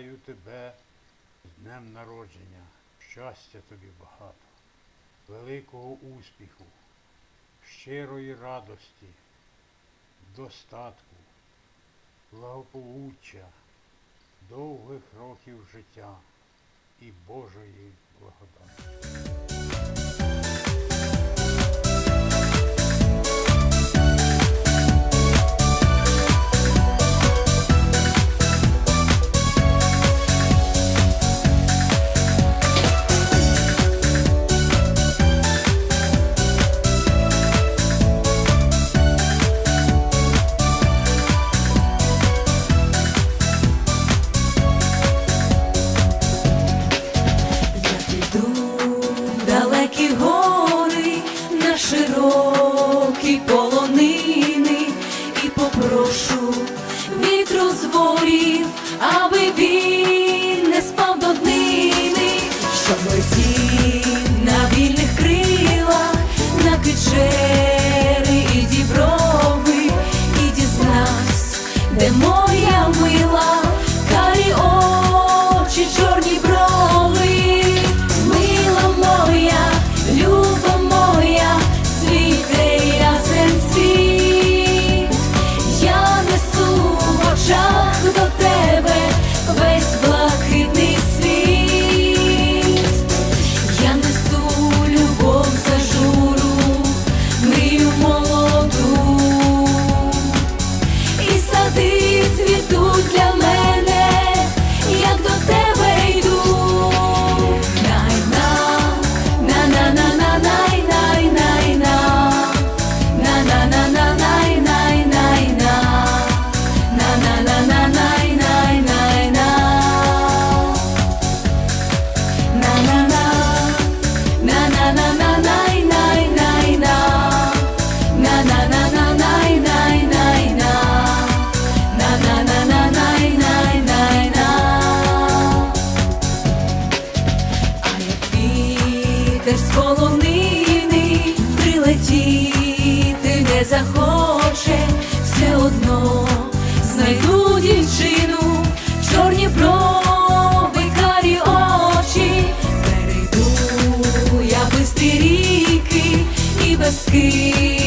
Вітаю тебе з днем народження, щастя тобі багато, великого успіху, щирої радості, достатку, благополуччя, довгих років життя і Божої благодаті. на вільних крилах, на кичери і діброви, і дізнавсь, де моя мила. летіти не захоче, все одно знайду дівчину, чорні брови, карі очі, перейду я бистрі ріки і без київ.